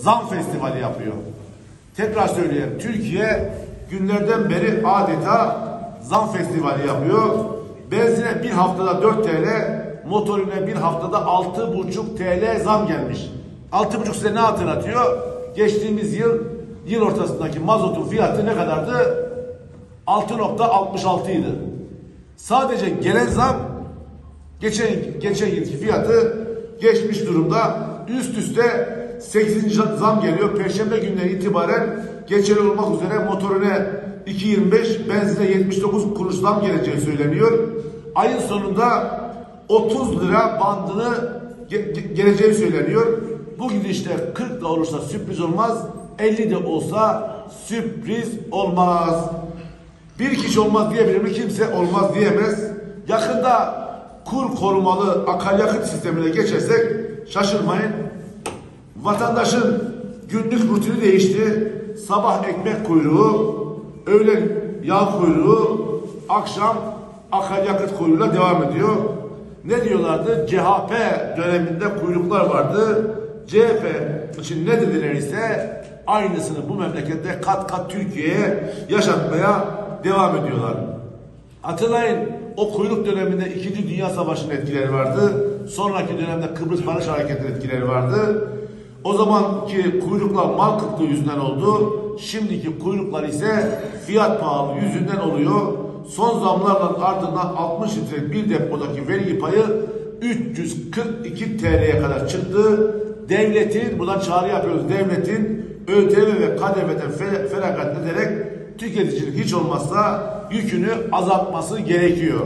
zam festivali yapıyor. Tekrar söyleyeyim. Türkiye günlerden beri adeta zam festivali yapıyor. Benzine bir haftada 4 TL, motorine bir haftada 6,5 TL zam gelmiş. 6,5 size ne hatırlatıyor? Geçtiğimiz yıl yıl ortasındaki mazotun fiyatı ne kadardı? 6.66 idi. Sadece gelen zam geçen geçen yılki fiyatı geçmiş durumda. Üst üste 8. zam geliyor. Perşembe günden itibaren geçerli olmak üzere motorine 2.25, benzine 79 kuruş zam geleceği söyleniyor. Ayın sonunda 30 lira bandını ge- ge- geleceği söyleniyor. Bu gidişte 40 da olursa sürpriz olmaz, 50 de olsa sürpriz olmaz. Bir kişi olmaz diyebilir mi? Kimse olmaz diyemez. Yakında kur korumalı akaryakıt sistemine geçersek şaşırmayın. Vatandaşın günlük rutini değişti. Sabah ekmek kuyruğu, öğlen yağ kuyruğu, akşam akaryakıt kuyruğuyla devam ediyor. Ne diyorlardı? CHP döneminde kuyruklar vardı. CHP için ne dediler ise aynısını bu memlekette kat kat Türkiye'ye yaşatmaya devam ediyorlar. Hatırlayın o kuyruk döneminde 2. Dünya Savaşı'nın etkileri vardı. Sonraki dönemde Kıbrıs Barış Hareketi'nin etkileri vardı. O zamanki kuyruklar mal kıtlığı yüzünden oldu. Şimdiki kuyruklar ise fiyat pahalı yüzünden oluyor. Son zamlarla ardından 60 litre bir depodaki vergi payı 342 TL'ye kadar çıktı. Devletin, buradan çağrı yapıyoruz, devletin ÖTV ve KDV'den fe- feragat ederek tüketicinin hiç olmazsa yükünü azaltması gerekiyor.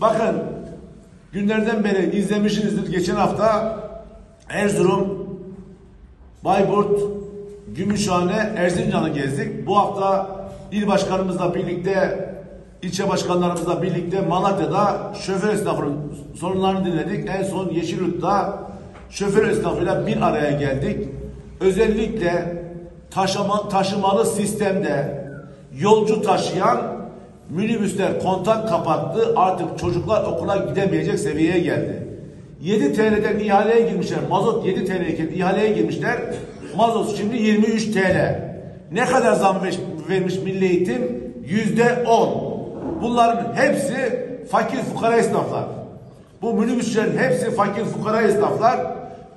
Bakın günlerden beri izlemişsinizdir. Geçen hafta Erzurum, Bayburt, Gümüşhane, Erzincan'ı gezdik. Bu hafta il başkanımızla birlikte, ilçe başkanlarımızla birlikte Malatya'da şoför esnafının sorunlarını dinledik. En son Yeşilyurt'ta şoför esnafıyla bir araya geldik. Özellikle taşıma, taşımalı sistemde yolcu taşıyan minibüsler kontak kapattı. Artık çocuklar okula gidemeyecek seviyeye geldi. 7 TL'den ihaleye girmişler. Mazot 7 TL iken ihaleye girmişler. Mazot şimdi 23 TL. Ne kadar zam ver- vermiş Milli Eğitim? Yüzde 10. Bunların hepsi fakir fukara esnaflar. Bu minibüslerin hepsi fakir fukara esnaflar.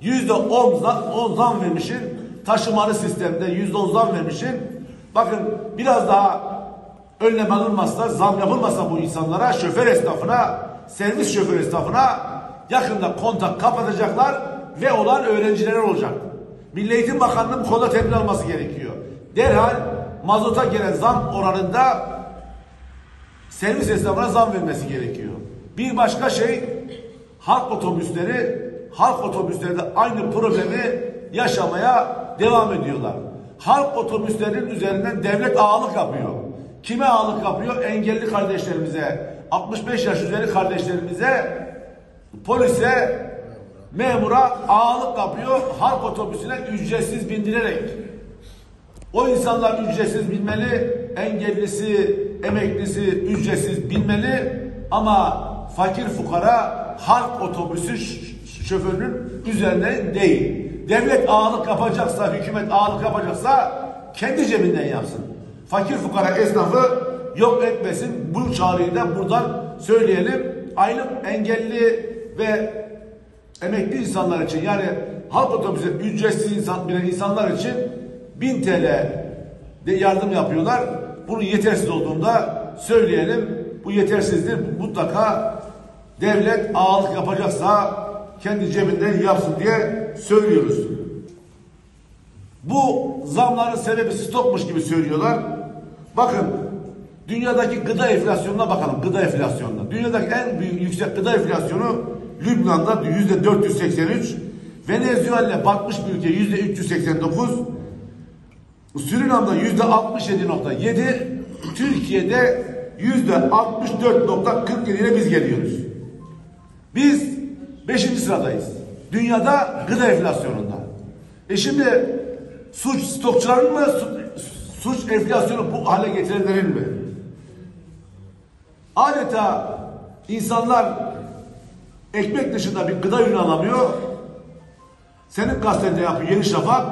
Yüzde 10 zam, 10 zam vermişin. Taşımalı sistemde yüzde 10 zam vermişin. Bakın biraz daha önlem alınmazsa, zam yapılmazsa bu insanlara, şoför esnafına, servis şoför esnafına yakında kontak kapatacaklar ve olan öğrenciler olacak. Milli Eğitim Bakanlığı'nın bu konuda tedbir alması gerekiyor. Derhal mazota gelen zam oranında servis esnafına zam vermesi gerekiyor. Bir başka şey halk otobüsleri halk otobüsleri de aynı problemi yaşamaya devam ediyorlar. Halk otobüslerinin üzerinden devlet ağalık yapıyor. Kime ağalık yapıyor? Engelli kardeşlerimize, 65 yaş üzeri kardeşlerimize, polise, memura ağalık yapıyor. Halk otobüsüne ücretsiz bindirerek. O insanlar ücretsiz bilmeli, engellisi, emeklisi ücretsiz bilmeli ama fakir fukara halk otobüsü şoförünün üzerine değil. Devlet ağalık yapacaksa, hükümet ağalık yapacaksa kendi cebinden yapsın. Fakir fukara esnafı yok etmesin. Bu çağrıyı da buradan söyleyelim. Aylık engelli ve emekli insanlar için yani halk otobüsü ücretsiz insan, bilen insanlar için 1000 TL de yardım yapıyorlar. Bunun yetersiz olduğunda söyleyelim. Bu yetersizdir. Mutlaka devlet ağalık yapacaksa kendi cebinden yapsın diye söylüyoruz. Bu zamların sebebi stokmuş gibi söylüyorlar. Bakın dünyadaki gıda enflasyonuna bakalım. Gıda enflasyonuna. Dünyadaki en büyük yüksek gıda enflasyonu Lübnan'da yüzde 483. Venezuela batmış bir ülke yüzde 389. Surinam'da yüzde 67.7. Türkiye'de yüzde 64.47 ile biz geliyoruz. Biz 5. sıradayız. Dünyada gıda enflasyonunda. E şimdi suç stokçuların mı su- suç enflasyonu bu hale getirenlerin mi? Adeta insanlar ekmek dışında bir gıda ürünü alamıyor. Senin gazetende yapıyor Yeni Şafak.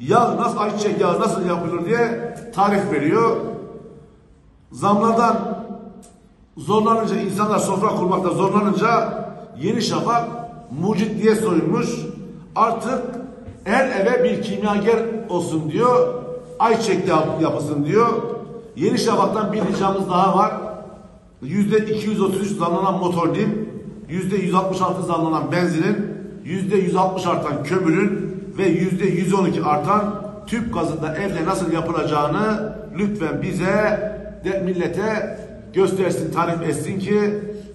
yağ nasıl ayçiçek yağı nasıl yapılır diye tarif veriyor. Zamlardan zorlanınca insanlar sofra kurmakta zorlanınca Yeni Şafak mucit diye soyunmuş. Artık her eve bir kimyager olsun diyor. Ayçiçek yağı yapısın diyor. Yeni Şafak'tan bir ricamız daha var. Yüzde 233 zamlanan motor lim, yüzde 166 zamlanan benzinin, yüzde 160 artan kömürün ve yüzde 112 artan tüp gazında evde nasıl yapılacağını lütfen bize de millete göstersin, tarif etsin ki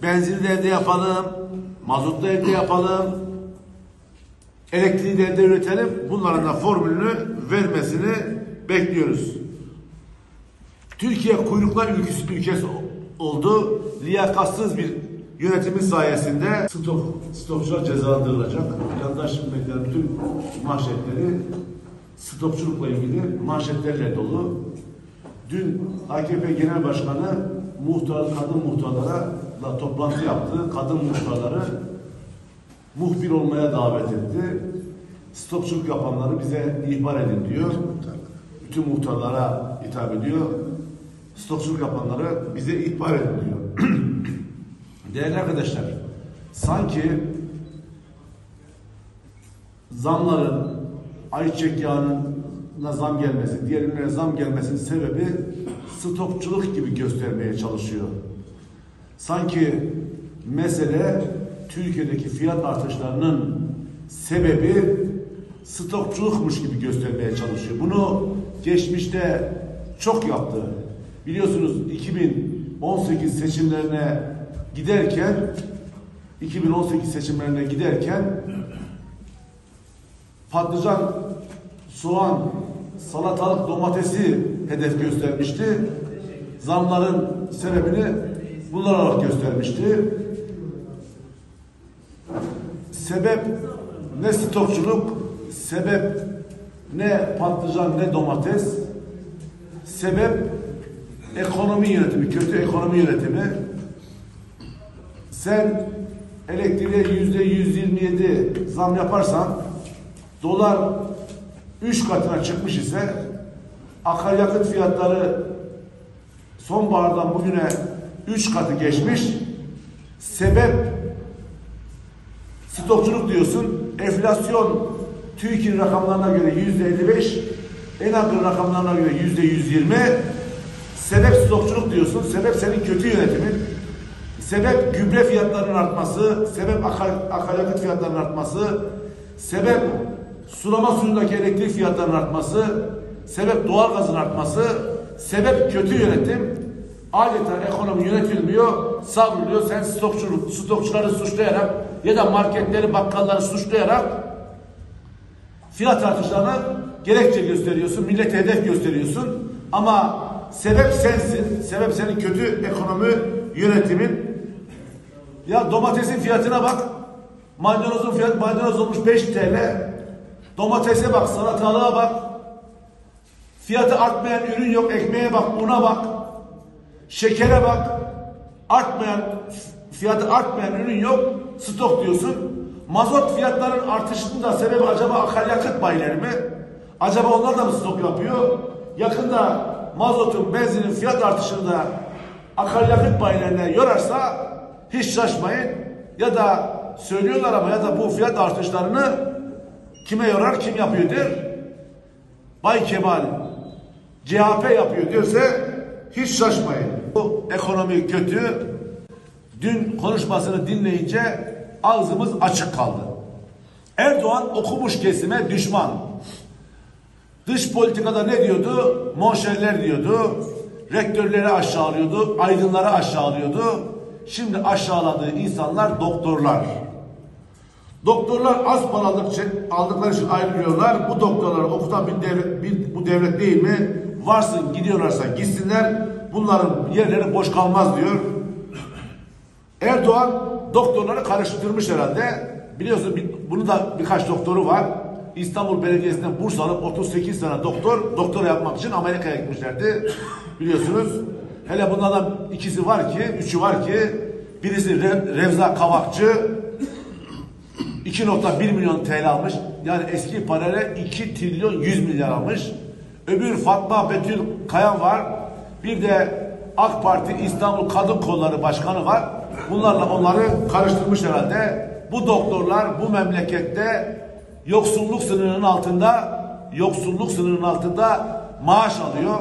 benzini de evde yapalım, mazot da evde yapalım, elektriği de evde üretelim. Bunların da formülünü vermesini bekliyoruz. Türkiye kuyruklar ülkesi, ülkesi oldu. Liyakatsız bir yönetimin sayesinde stok, stokçular cezalandırılacak. Yandaş hükümetlerin bütün manşetleri stokçulukla ilgili manşetlerle dolu. Dün AKP Genel Başkanı muhtar, kadın muhtarlara da toplantı yaptı. Kadın muhtarları muhbir olmaya davet etti. Stokçuluk yapanları bize ihbar edin diyor. Bütün muhtarlara hitap ediyor. Stokçuluk yapanları bize ihbar edin diyor. Değerli arkadaşlar, sanki zamların ayçiçek yağına zam gelmesi, diğer ürünlere zam gelmesinin sebebi stokçuluk gibi göstermeye çalışıyor. Sanki mesele Türkiye'deki fiyat artışlarının sebebi stokçulukmuş gibi göstermeye çalışıyor. Bunu geçmişte çok yaptı. Biliyorsunuz 2018 seçimlerine giderken 2018 seçimlerine giderken patlıcan, soğan, salatalık, domatesi hedef göstermişti. Zamların sebebini bunlar olarak göstermişti. Sebep ne stokçuluk, sebep ne patlıcan ne domates, sebep ekonomi yönetimi, kötü ekonomi yönetimi. Sen elektriğe yüzde 127 zam yaparsan dolar 3 katına çıkmış ise akaryakıt fiyatları sonbahardan bugüne 3 katı geçmiş. Sebep stokçuluk diyorsun. Enflasyon TÜİK'in rakamlarına göre yüzde 55, ENAK'ın rakamlarına göre yüzde 120. Sebep stokçuluk diyorsun. Sebep senin kötü yönetimin. Sebep gübre fiyatlarının artması, sebep akar, akaryakıt fiyatlarının artması, sebep sulama suyundaki elektrik fiyatlarının artması, sebep doğal gazın artması, sebep kötü yönetim. Adeta ekonomi yönetilmiyor, savruluyor. Sen stokçuluk, stokçuları suçlayarak ya da marketleri, bakkalları suçlayarak fiyat artışlarına gerekçe gösteriyorsun, millete hedef gösteriyorsun. Ama sebep sensin, sebep senin kötü ekonomi yönetimin. Ya domatesin fiyatına bak, maydanozun fiyatı maydanoz olmuş 5 TL. Domatese bak, salatalığa bak. Fiyatı artmayan ürün yok, ekmeğe bak, una bak. Şekere bak. Artmayan, fiyatı artmayan ürün yok, stok diyorsun. Mazot fiyatlarının artışının da sebebi acaba akaryakıt bayileri mi? Acaba onlar da mı stok yapıyor? Yakında mazotun, benzinin fiyat artışını da akaryakıt bayilerine yorarsa hiç şaşmayın. Ya da söylüyorlar ama ya da bu fiyat artışlarını kime yorar, kim yapıyor der. Bay Kemal CHP yapıyor diyorsa hiç şaşmayın. Bu ekonomi kötü. Dün konuşmasını dinleyince ağzımız açık kaldı. Erdoğan okumuş kesime düşman. Dış politikada ne diyordu? Monşerler diyordu. Rektörleri aşağılıyordu. Aydınları aşağılıyordu. Şimdi aşağıladığı insanlar doktorlar. Doktorlar az para aldıkları için ayrılıyorlar. Bu doktorları okutan bir devlet, bir, bu devlet değil mi? Varsın gidiyorlarsa gitsinler. Bunların yerleri boş kalmaz diyor. Erdoğan doktorları karıştırmış herhalde. Biliyorsun bunu da birkaç doktoru var. İstanbul Belediyesi'nden burs alıp 38 tane doktor doktora yapmak için Amerika'ya gitmişlerdi. Biliyorsunuz. Hele bunlardan ikisi var ki, üçü var ki birisi Re Revza Kavakçı 2.1 milyon TL almış. Yani eski parayla 2 trilyon 100 milyar almış. Öbür Fatma Betül Kayan var. Bir de AK Parti İstanbul Kadın Kolları Başkanı var. Bunlarla onları karıştırmış herhalde. Bu doktorlar bu memlekette yoksulluk sınırının altında yoksulluk sınırının altında maaş alıyor.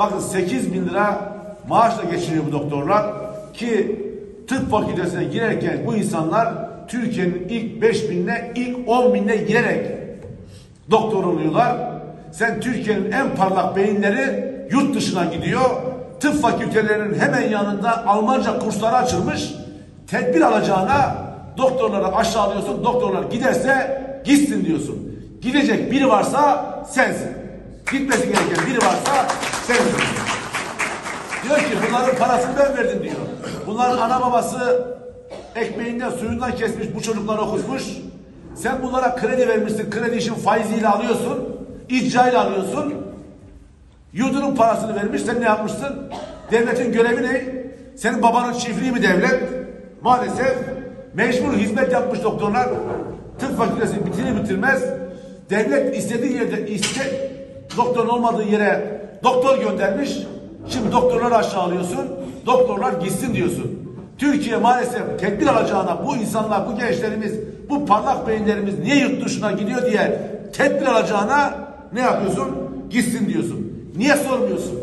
Bakın 8 bin lira maaşla geçiniyor bu doktorlar ki tıp fakültesine girerken bu insanlar Türkiye'nin ilk 5 binine ilk 10 binine girerek doktor oluyorlar. Sen Türkiye'nin en parlak beyinleri yurt dışına gidiyor. Tıp fakültelerinin hemen yanında Almanca kursları açılmış. Tedbir alacağına doktorları aşağılıyorsun. Doktorlar giderse gitsin diyorsun. Gidecek biri varsa sensin. Gitmesi gereken biri varsa sensin. Diyor ki bunların parasını ben verdim diyor. Bunların ana babası ekmeğinden suyundan kesmiş bu çocukları okutmuş. Sen bunlara kredi vermişsin. Kredi işin faiziyle alıyorsun. İccayla alıyorsun. Yurdunun parasını vermiş. Sen ne yapmışsın? Devletin görevi ne? Senin babanın çiftliği mi devlet? Maalesef mecbur hizmet yapmış doktorlar. Tıp fakültesi bitirir bitirmez devlet istediği yerde iste doktorun olmadığı yere doktor göndermiş. Şimdi doktorları aşağı alıyorsun. Doktorlar gitsin diyorsun. Türkiye maalesef tedbir alacağına bu insanlar, bu gençlerimiz, bu parlak beyinlerimiz niye yurt dışına gidiyor diye tedbir alacağına ne yapıyorsun? Gitsin diyorsun. Niye sormuyorsun?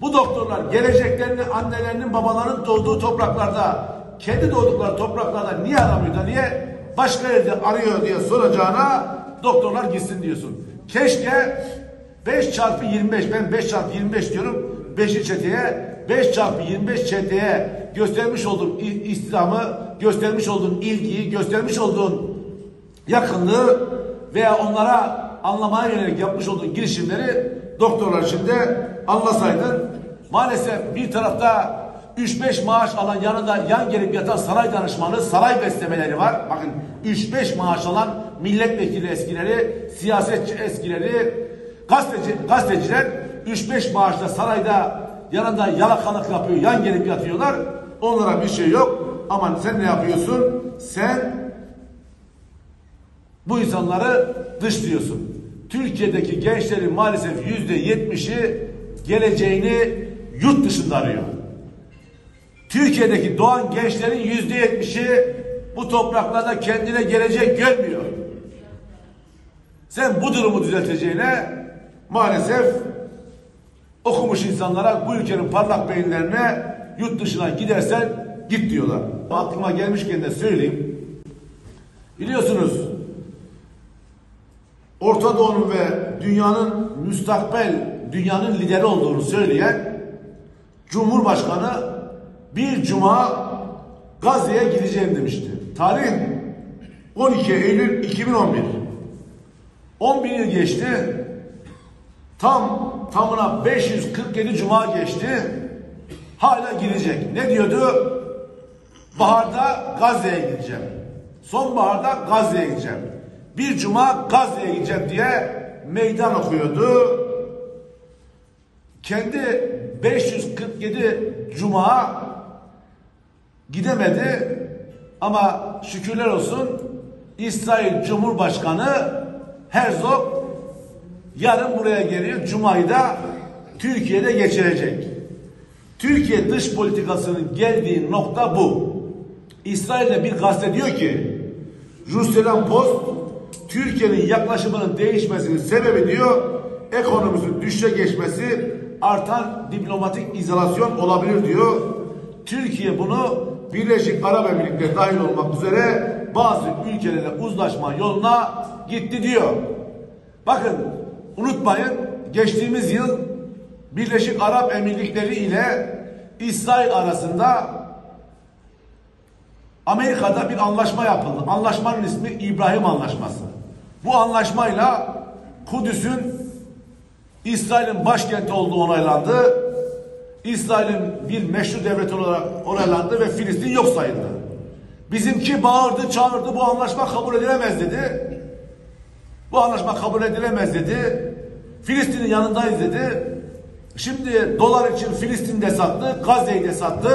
Bu doktorlar geleceklerini annelerinin babalarının doğduğu topraklarda kendi doğdukları topraklarda niye aramıyor da niye başka yerde arıyor diye soracağına doktorlar gitsin diyorsun. Keşke 5 çarpı 25 ben 5 çarpı 25 diyorum 5'i çeteye 5 çarpı 25 çeteye göstermiş olduğun istirhamı göstermiş olduğun ilgiyi göstermiş olduğun yakınlığı veya onlara anlamaya yönelik yapmış olduğun girişimleri doktorlar için de anlasaydın maalesef bir tarafta 3-5 maaş alan yanında yan gelip yatan saray danışmanı, saray beslemeleri var. Bakın 3-5 maaş alan milletvekili eskileri, siyasetçi eskileri, gazeteci, gazeteciler 3-5 maaşla sarayda yanında yalakalık yapıyor, yan gelip yatıyorlar. Onlara bir şey yok. Ama sen ne yapıyorsun? Sen bu insanları dışlıyorsun. Türkiye'deki gençlerin maalesef yüzde yetmişi geleceğini yurt dışında arıyor. Türkiye'deki doğan gençlerin yüzde yetmişi bu topraklarda kendine gelecek görmüyor. Sen bu durumu düzelteceğine maalesef okumuş insanlara bu ülkenin parlak beyinlerine yurt dışına gidersen git diyorlar. Aklıma gelmişken de söyleyeyim. Biliyorsunuz Orta Doğu'nun ve dünyanın müstakbel, dünyanın lideri olduğunu söyleyen Cumhurbaşkanı bir cuma Gazze'ye gideceğim demişti. Tarih 12 Eylül 2011. 11 yıl geçti. Tam tamına 547 cuma geçti. Hala gidecek. Ne diyordu? Baharda Gazze'ye gideceğim. Sonbaharda Gazze'ye gideceğim. Bir cuma Gazze'ye gideceğim diye meydan okuyordu. Kendi 547 cuma gidemedi ama şükürler olsun İsrail Cumhurbaşkanı Herzog yarın buraya geliyor. Cuma'yı da Türkiye'de geçirecek. Türkiye dış politikasının geldiği nokta bu. İsrail'de bir gazete diyor ki Jerusalem Post Türkiye'nin yaklaşımının değişmesinin sebebi diyor ekonomisinin düşüşe geçmesi artan diplomatik izolasyon olabilir diyor. Türkiye bunu Birleşik Arap Emirlikleri dahil olmak üzere bazı ülkelerle uzlaşma yoluna gitti diyor. Bakın unutmayın geçtiğimiz yıl Birleşik Arap Emirlikleri ile İsrail arasında Amerika'da bir anlaşma yapıldı. Anlaşmanın ismi İbrahim Anlaşması. Bu anlaşmayla Kudüs'ün İsrail'in başkenti olduğu onaylandı. İsrail'in bir meşru devlet olarak onaylandı ve Filistin yok sayıldı. Bizimki bağırdı, çağırdı, bu anlaşma kabul edilemez dedi. Bu anlaşma kabul edilemez dedi. Filistin'in yanındayız dedi. Şimdi dolar için Filistin'de sattı, Gazze'yi de sattı.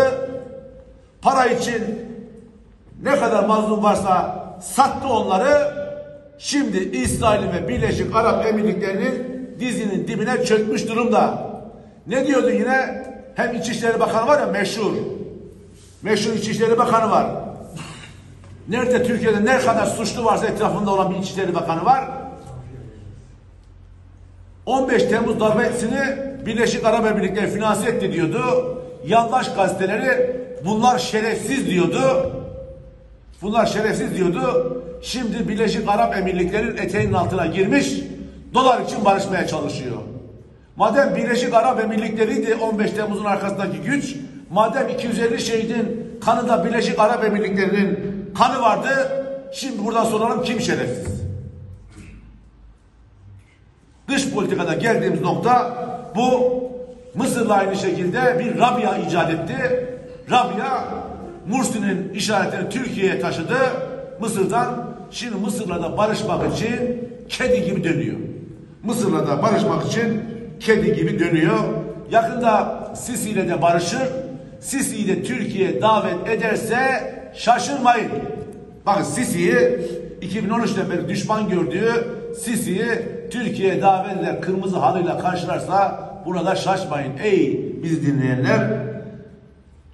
Para için ne kadar mazlum varsa sattı onları. şimdi İsrail ve Birleşik Arap Emirlikleri'nin dizinin dibine çökmüş durumda. Ne diyordu yine? Hem İçişleri Bakanı var ya meşhur. Meşhur İçişleri Bakanı var. Nerede Türkiye'de ne kadar suçlu varsa etrafında olan bir İçişleri Bakanı var. 15 Temmuz darbesini Birleşik Arap Emirlikleri finanse etti diyordu. Yandaş gazeteleri bunlar şerefsiz diyordu. Bunlar şerefsiz diyordu. Şimdi Birleşik Arap Emirlikleri'nin eteğinin altına girmiş dolar için barışmaya çalışıyor. Madem Birleşik Arap Emirlikleri'ydi 15 Temmuz'un arkasındaki güç, madem 250 şehidin kanı da Birleşik Arap Emirlikleri'nin kanı vardı, şimdi buradan soralım kim şerefsiz? Dış politikada geldiğimiz nokta bu. Mısır'la aynı şekilde bir Rabia icat etti. Rabia Mursi'nin işaretini Türkiye'ye taşıdı. Mısır'dan şimdi Mısır'la da barışmak için kedi gibi dönüyor. Mısır'la da barışmak için kedi gibi dönüyor. Yakında Sisi ile de barışır. Sisi'yi de Türkiye davet ederse şaşırmayın. Bakın Sisi'yi 2013'ten beri düşman gördüğü Sisi'yi Türkiye davet eder kırmızı halıyla karşılarsa burada şaşmayın ey bizi dinleyenler.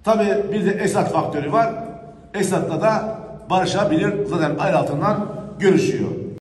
Tabi bir de Esad faktörü var. Esad'la da barışabilir. Zaten el altından görüşüyor.